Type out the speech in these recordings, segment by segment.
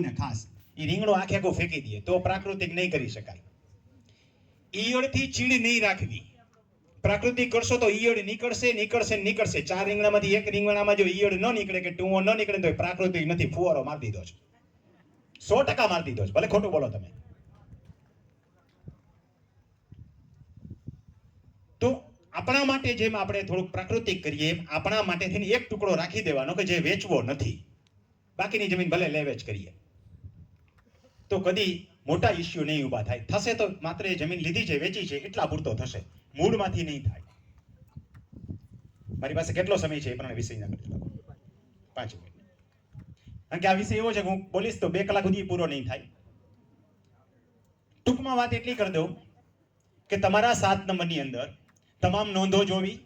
ને ખાસ. એ રીંગણો આખે આખું ફેંકી દઈએ તો પ્રાકૃતિક નહીં કરી શકાય. ઈયળથી ચીડ નહીં રાખવી. પ્રાકૃતિક કરશો તો ઈયળ નીકળશે નીકળશે નીકળશે. ચાર રીંગણામાંથી એક રીંગણામાં જો ઈયળ ન નીકળે કે ટૂંવો ન નીકળે તો પ્રાકૃતિક નથી, ફુવારો મારી દીધો છે. સો ટકા મારી દીધો છે, ભલે ખોટું બોલો તમે. તો આપણા માટે જેમ આપણે થોડુંક પ્રાકૃતિક કરીએ એમ આપણા માટે થઈને એક ટુકડો રાખી દેવાનો કે જે વેચવો નથી. બાકીની જમીન ભલે લે વેચ કરીએ. તો કદી મોટા ઇસ્યુ નહીં ઊભા થાય. થશે તો માત્ર એ જમીન લીધી છે, વેચી છે, એટલા પૂરતો થશે. મૂળમાંથી નહીં થાય. મારી પાસે કેટલો સમય છે એ પ્રમાણે વિષય ના કરી પાંચ મિનિટ. કારણ કે આ વિષય એવો છે હું બોલીશ તો બે કલાક સુધી પૂરો નહીં થાય. ટૂંકમાં વાત એટલી કરી દઉં કે તમારા સાત નંબરની અંદર તમામ નોંધો જોવી,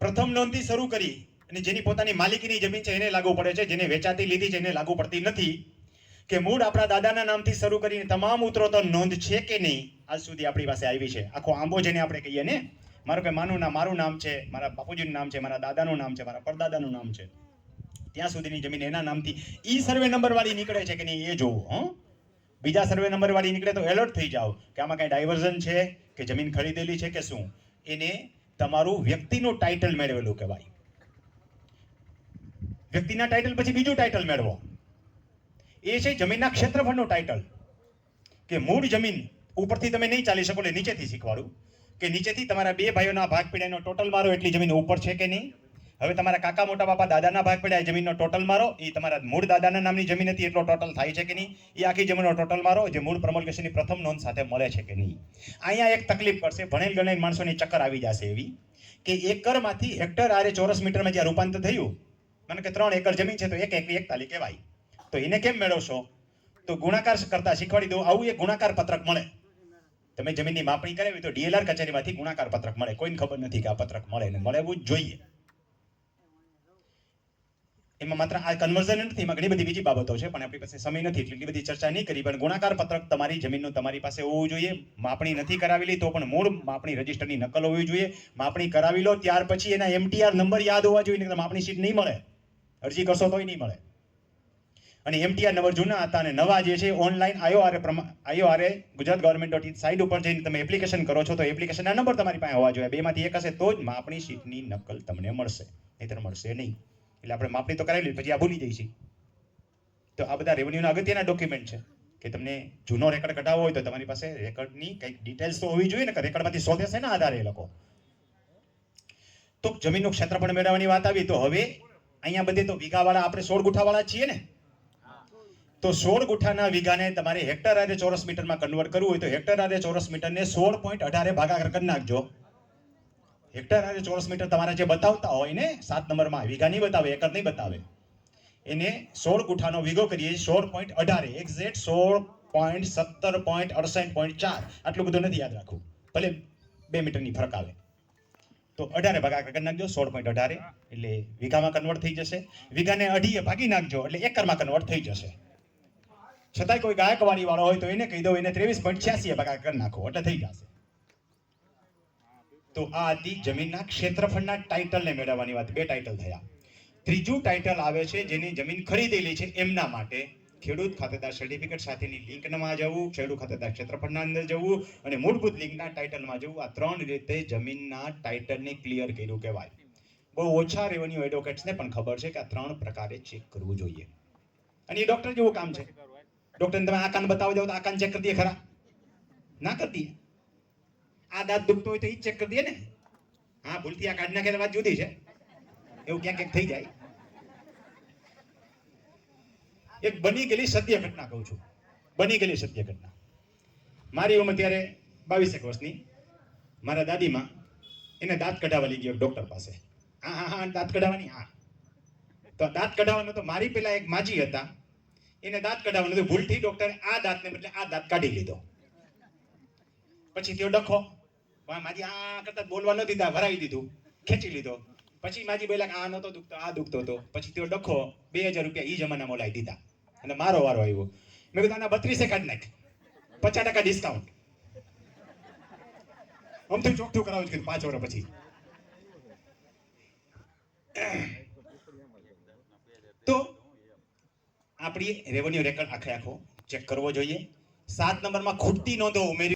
પ્રથમ નોંધથી શરૂ કરી અને જેની પોતાની માલિકીની જમીન છે એને લાગુ પડે છે, જેને વેચાતી, લીધી છે એને લાગુ પડતી નથી. કે મૂળ આપણા દાદાના નામથી શરૂ કરીને તમામ ઉતરો તો નોંધ છે કે નહીં? આજ સુધી આપણી પાસે આવી છે. આખો આંબો જેને આપણે કહીએ ને, મારું કે માનું નામ મારું નામ છે, મારા બાપુજીનું નામ છે, મારા દાદાનું નામ છે, મારા પરદાદાનું નામ છે. ત્યાં સુધીની જમીન એના નામથી ઈ સર્વે નંબર વાળી નીકળે છે કે નહીં એ જોવું, હં? બીજા સર્વે નંબર વાળી નીકળે તો એલર્ટ થઈ જાઓ કે આમાં કઈ ડાયવર્ઝન છે કે જમીન ખરીદેલી છે કે શું? એને તમારું વ્યક્તિનું ટાઇટલ મેળવેલું કહેવાય. વ્યક્તિના ટાઇટલ પછી બીજું ટાઇટલ મેળવો. એ છે જમીનના ક્ષેત્રફળનું ટાઇટલ કે મૂળ જમીન ઉપરથી તમે નહીં ચાલી શકો એટલે નીચેથી શીખવાડું. કે નીચેથી તમારા બે ભાઈઓના ભાગ પીડાનો ટોટલ મારો એટલી જમીન ઉપર છે કે નહીં? હવે તમારા કાકા, મોટા બાપા, દાદાના ભાગ પડ્યા, એ જમીનનો ટોટલ મારો. એ તમારા મૂળ દાદાના નામની જમીન હતી, એટલો ટોટલ થાય છે કે નહીં? એ આખી જમીનનો ટોટલ મારો, જે મૂળ પ્રમોલકેશનની પ્રથમ નોંધ સાથે મળે છે કે નહીં? અહીંયા એક તકલીફ પડશે, ભણેલ ગણેલ માણસોની ચક્કર આવી જશે એવી. કે એકરમાંથી હેક્ટર આરે ચોરસ મીટરમાં જ્યાં રૂપાંતર થયું, મને કે ત્રણ એકર જમીન છે તો એક એકરી એકતાલી કહેવાય. તો એને કેમ મેળવશો? તો ગુણાકાર કરતા શીખવાડી દઉં આવું એક ગુણાકાર પત્રક મળે. તમે જમીનની માપણી કરાવી તો ડીએલઆર કચેરીમાંથી ગુણાકાર પત્રક મળે. કોઈને ખબર નથી કે આ પત્રક મળે ને મળવું જ જોઈએ. એમાં માત્ર આ કન્વર્ઝન નથી, એમાં ઘણી બધી બીજી બાબતો છે, પણ આપણી પાસે સમય નથી, એટલી બધી ચર્ચા નહીં કરી, પણ ગુણાકાર પત્રક તમારી જમીનનું તમારી પાસે હોવું જોઈએ. માપણી નથી કરાવેલી, તો પણ મૂળ માપણી રજિસ્ટરની નકલ હોવી જોઈએ. માપણી કરાવી લો, ત્યાર પછી એના એમટીઆર નંબર યાદ હોવા જોઈએ માપણી શીટ નહીં મળે. અરજી કરશો તોય નહીં મળે. અને એમટીઆર નંબર જૂના હતા અને નવા જે છે online IORA IORA Gujarat government dot site ઉપર જઈને તમે એપ્લિકેશન કરો છો તો એપ્લિકેશનના નંબર તમારી પાસે હોવા જોઈએ. બેમાંથી એક હશે તો જ માપણી શીટની નકલ તમને મળશે. નહીંતર મળશે નહીં. એટલે આપણે માપણી તો કરાવી લીધી પછી આ ભૂલી જઈશી તો આ બધા રેવન્યુના અગત્યના ડોક્યુમેન્ટ છે. કે તમને જૂનો રેકર્ડ કઢાવવો હોય તો તમારી પાસે રેકર્ડની કંઈક ડિટેલ્સ તો હોવી જોઈએ ને, કે રેકર્ડમાંથી શોધે છે ને આધારે એ લોકો. તો જમીનનું ક્ષેત્રફળ મેળવવાની વાત આવી, તો હવે અહીંયા બધે તો વીઘાવાળા આપણે સોળ ગુઠાવાળા છીએ ને. તો સોળ ગુઠાના વીઘાને તમારે હેક્ટર આરે ચોરસ મીટરમાં કન્વર્ટ કરવું હોય તો હેક્ટર આરે ચોરસ મીટરને સોળ પોઈન્ટ અઢારે ભાગાકાર કરી નાખજો. હેક્ટર આરે ચોરસ મીટર તમારા જે બતાવતા હોય ને સાત નંબરમાં વીઘા નહીં બતાવે, એકર નહીં બતાવે. એને સોળ ગુઠાનો વીઘો કરીએ સોળ પોઈન્ટ અઢારે એક્ઝેક્ટ સોળ પોઈન્ટ સત્તર પોઈન્ટ અડસઠ પોઈન્ટ ચાર. આટલું બધું નથી યાદ રાખવું. ભલે બે મીટરની ફરક આવે. તો અઢારે ભાગાકાર કરી નાખજો, સોળ પોઈન્ટ અઢારે. એટલે વીઘામાં કન્વર્ટ થઈ જશે. વીઘાને અઢીએ ભાગી નાખજો, એટલે એકરમાં કન્વર્ટ થઈ જશે. છતાંય કોઈ ગાયકવાડી વાળો હોય તો એને કહી દો એને ત્રેવીસ પોઈન્ટ છ્યાસી ભાગાકાર કરી નાખો, એટલે થઈ જશે. તો આ હતી જમીનના ક્ષેત્રફળના ટાઇટલને મેળવવાની વાત, બે ટાઇટલ થયા. ત્રીજું ટાઇટલ આવે છે જેની જમીન ખરીદેલી છે એમના માટે. ખેડૂત ખાતેદાર સર્ટિફિકેટ સાથેની લિંકમાં જવું, ખેડૂત ખાતેદાર ક્ષેત્રફળના અંદર જવું અને મૂળભૂત લિંકના ટાઇટલમાં જવું, આ ત્રણ રીતે જમીનના ટાઇટલને ક્લિયર કર્યું કહેવાય. બહુ ઓછા રેવન્યુ એડવોકેટ્સને પણ ખબર છે કે આ ત્રણ પ્રકારે ચેક કરવું જોઈએ. અને એ ડોક્ટર જેવું કામ છે. ડોક્ટરને તમે આ કાન બતાવો દો તો આ કાન ચેક કરી દે ખરા? ના કરી દઈએ? આ દાંત દુખતો હોય તો એ ચેક કરી દે ને? હા, ભૂલથી આ કાઢ નાખે વાત જુદી છે. એવું ક્યાંક ક્યાંક થઈ જાય. એક બની ગયેલી સત્ય ઘટના કહું છું. બની ગયેલી સત્ય ઘટના. મારી ઉંમર ત્યારે બાવીસેક વર્ષની. મારા દાદીમાં એને દાંત કઢાવવા લઈ ગયો ડોક્ટર પાસે. હા હા હા, દાંત કઢાવવાની, હા. તો દાંત કઢાવવાનો તો મારી પેલા એક માજી હતા. એને દાંત કઢાવવાનું હતું. ભૂલથી ડોક્ટરે આ દાંતને બદલે આ દાંત કાઢી લીધો. પછી તેઓ ડખો. માજી આ કરતા બોલવા ન દીધા ભરાવી દીધું, ખેંચી લીધો. પછી માજી બોલ્યા આ નતો દુખતો, આ દુખતો હતો. પછી તેઓ ડખો, બે હજાર રૂપિયા એ જમાનામાં લાવી દીધા. અને મારો વારો આવ્યો. મેં કીધું, આના બત્રીસે કાઢ નાખ. પચાસ ટકા ડિસ્કાઉન્ટ અમથું ચોખ્ઠું કરાવું છું પાંચ વર્ષ પછી. તો આપણી રેવન્યુ રેકર્ડ આખે આખો ચેક કરવો જોઈએ. સાત નંબરમાં ખૂટતી નોંધો ઉમેરી